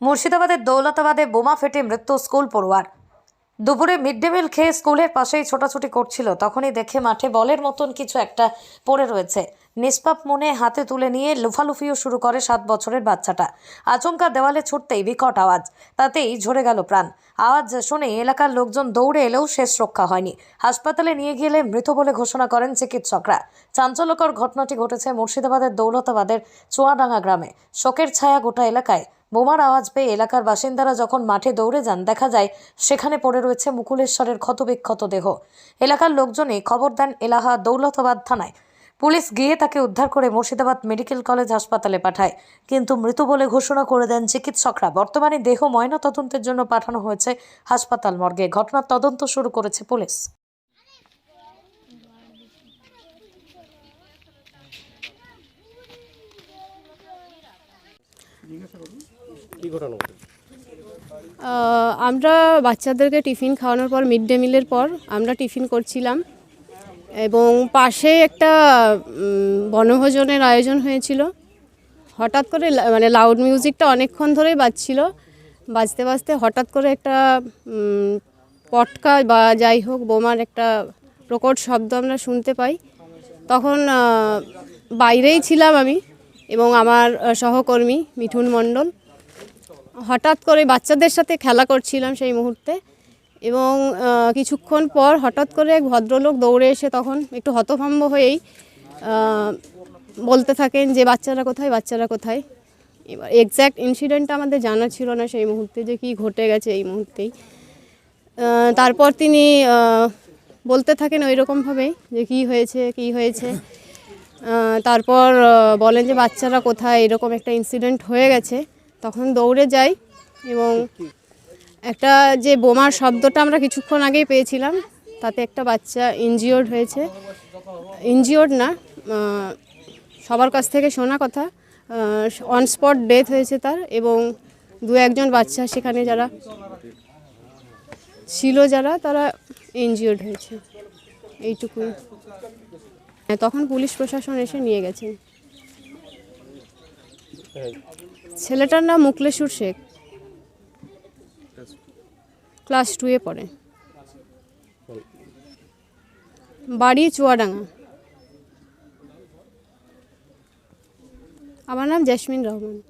মুর্শিদাবাদের দৌলতাবাদে বোমা ফেটে মৃত্যু স্কুল পড়ুয়ার। দুপুরে মিড ডে মিল খেয়ে স্কুলের পাশেই ছোটাছুটি করছিল। তখনই দেখে মাঠে বলের মতন কিছু একটা পড়ে রয়েছে। নিষ্পাপ মনে হাতে তুলে নিয়ে লুফালুফিও শুরু করে সাত বছরের বাচ্চাটা। আচমকা দেওয়ালে ছুটতেই বিকট আওয়াজ, তাতেই ঝরে গেল প্রাণ। আওয়াজ শুনে এলাকার লোকজন দৌড়ে এলেও শেষ রক্ষা হয়নি। হাসপাতালে নিয়ে গেলে মৃত বলে ঘোষণা করেন চিকিৎসকরা। চাঞ্চল্যকর ঘটনাটি ঘটেছে মুর্শিদাবাদের দৌলতাবাদের চুয়াডাঙ্গা গ্রামে। শোকের ছায়া গোটা এলাকায়। বোমার আওয়াজ পেয়ে এলাকার বাসিন্দারা যখন মাঠে দৌড়ে যান, দেখা যায় সেখানে পড়ে রয়েছে মুকুলেশ্বরের ক্ষতবিক্ষত দেহ। এলাকার লোকজনে খবর দেন এলাহা দৌলতাবাদ থানায়। পুলিশ গিয়ে তাকে উদ্ধার করে মুর্শিদাবাদ মেডিকেল কলেজ হাসপাতালে পাঠায়, কিন্তু মৃত বলে ঘোষণা করে দেন চিকিৎসকরা। বর্তমানে দেহ ময়না তদন্তের জন্য পাঠানো হয়েছে হাসপাতাল মর্গে। ঘটনার তদন্ত শুরু করেছে পুলিশ। কি ঘটনা আমরা বাচ্চাদেরকে টিফিন খাওয়ানোর পর মিড ডে মিলের পর আমরা টিফিন করছিলাম এবং পাশে একটা বনভোজনের আয়োজন হয়েছিল। হঠাৎ করে লা- মানে লাউড মিউজিকটা অনেকক্ষণ ধরেই বাজছিল। বাজতে বাজতে হঠাৎ করে একটা পটকা বা যাই হোক বোমার একটা প্রকট শব্দ আমরা শুনতে পাই। তখন বাইরেই ছিলাম আমি। এবং আমার সহকর্মী মিঠুন মণ্ডল। হঠাৎ করে বাচ্চাদের সাথে খেলা করছিলাম সেই মুহূর্তে এবং কিছুক্ষণ পর হঠাৎ করে এক ভদ্রলোক দৌড়ে এসে তখন একটু হতভম্ব হয়েই বলতে থাকেন যে, বাচ্চারা কোথায়? বাচ্চারা কোথায়? এবার এক্স্যাক্ট ইনসিডেন্টটা আমাদের জানা ছিল না সেই মুহূর্তে যে কি ঘটে গেছে এই মুহূর্তেই। তারপর তিনি বলতে থাকেন ওই রকমভাবেই যে, কি হয়েছে? কি হয়েছে? তারপর বলেন যে বাচ্চারা কোথায়, এরকম একটা ইনসিডেন্ট হয়ে গেছে। তখন দৌড়ে যাই এবং একটা যে বোমার শব্দটা আমরা কিছুক্ষণ আগেই পেয়েছিলাম, তাতে একটা বাচ্চা ইনজিওর্ড হয়েছে। ইনজিওর্ড না সবার কাছ থেকে শোনা কথা অন স্পট ডেথ হয়েছে তার এবং দু একজন বাচ্চা সেখানে যারা ছিল, যারা তারা ইনজিওর্ড হয়েছে। এইটুকুই। তখন পুলিশ প্রশাসন এসে নিয়ে হ্যাঁ, ছেলেটার নাম মুকলেশুর শেখ। ক্লাস টুয়ে পড়ে। বাড়ি চুয়াডাঙ্গা। আমার নাম জ্যাসমিন রহমান।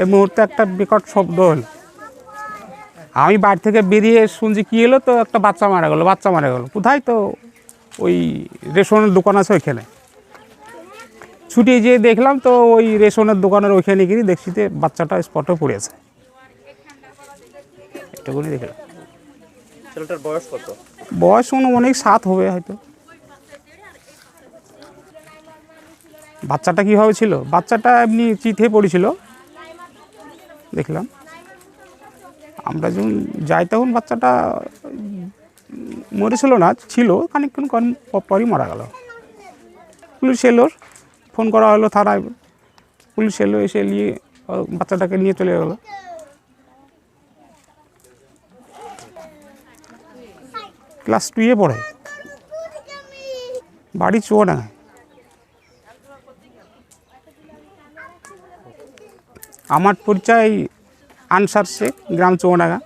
এই মুহূর্তে একটা বিকট শব্দ হল। আমি বাড়ি থেকে বেরিয়ে শুনছি কী এলো তো একটা বাচ্চা মারা গেলো বাচ্চা মারা গেলো। কোথায় তো? ওই রেশনের দোকান আছে ওইখানে। ছুটে যেয়ে দেখলাম তো ওই রেশনের দোকানের ওইখানে গিয়ে দেখছি যে বাচ্চাটা স্পটে পড়েছে। এটুকুনি দেখলাম ছেলেটার বয়স কত? বয়স অনেক সাত হবে হয়তো। বাচ্চাটা কীভাবে ছিল? বাচ্চাটা এমনি চিথে পড়েছিল। দেখলাম। আমরা যখন যাই তখন বাচ্চাটা মরেছিল না, ছিল, খানিকক্ষণ পরই মারা গেল। পুলিশ এলো, ফোন করা হলো থানায়। পুলিশ এলো, এসে নিয়ে বাচ্চাটাকে নিয়ে চলে গেলো। ক্লাস টুয়ে পড়ে। বাড়ি চুয়াডাঙ্গায় আমার পরিচয় আনসার শেখ গ্রাম চুয়াডাঙ্গা